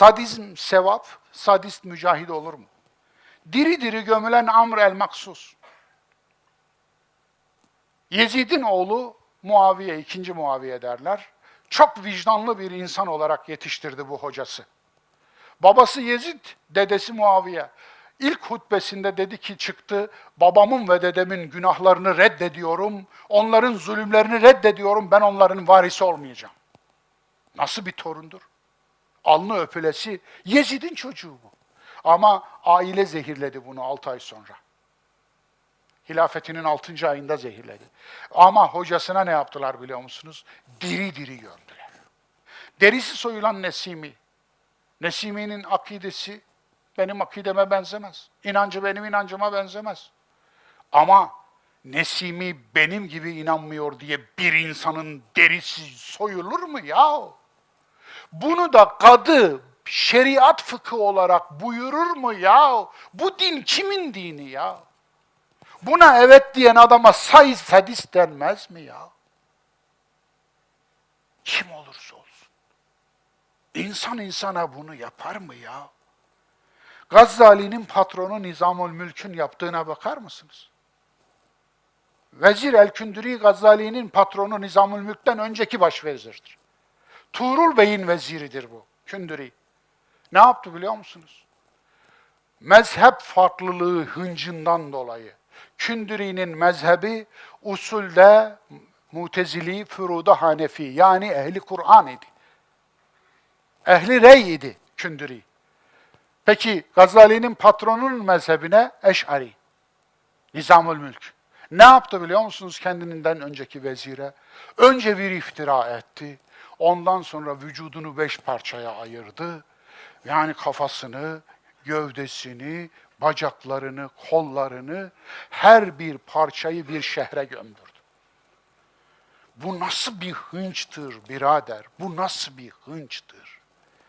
Sadizm sevap, sadist mücahid olur mu? Diri diri gömülen Amr el-Maksus. Yezid'in oğlu Muaviye, ikinci Muaviye derler. Çok vicdanlı bir insan olarak yetiştirdi bu hocası. Babası Yezid, dedesi Muaviye. İlk hutbesinde dedi ki çıktı, babamın ve dedemin günahlarını reddediyorum, onların zulümlerini reddediyorum, ben onların varisi olmayacağım. Nasıl bir torundur? Alnı öpülesi Yezid'in çocuğu bu. Ama aile zehirledi bunu 6 ay sonra. Hilafetinin 6. ayında zehirledi. Ama hocasına ne yaptılar biliyor musunuz? Diri diri gömdüler. Derisi soyulan Nesimi. Nesimi'nin akidesi benim akideme benzemez. İnancı benim inancıma benzemez. Ama Nesimi benim gibi inanmıyor diye bir insanın derisi soyulur mu ya? Bunu da kadı şeriat fıkı olarak buyurur mu ya? Bu din kimin dini ya? Buna evet diyen adama say sadist denmez mi ya? Kim olursa olsun. İnsan insana bunu yapar mı ya? Gazzali'nin patronu Nizamül Mülk'ün yaptığına bakar mısınız? Vezir el-Kündüri Gazzali'nin patronu Nizamül Mülk'ten önceki başvezirdir. Tuğrul Bey'in veziridir bu, Kündüri. Ne yaptı biliyor musunuz? Mezhep farklılığı hıncından dolayı. Kündüri'nin mezhebi usulde mutezili, furuda hanefi yani ehli Kur'an idi. Ehli rey idi Kündüri. Peki Gazali'nin patronunun mezhebine Eş'ari. Nizamül Mülk. Ne yaptı biliyor musunuz kendinden önceki vezire? Önce bir iftira etti. Ondan sonra vücudunu beş parçaya ayırdı. Yani kafasını, gövdesini, bacaklarını, kollarını, her bir parçayı bir şehre gömdürdü. Bu nasıl bir hınçtır birader? Bu nasıl bir hınçtır?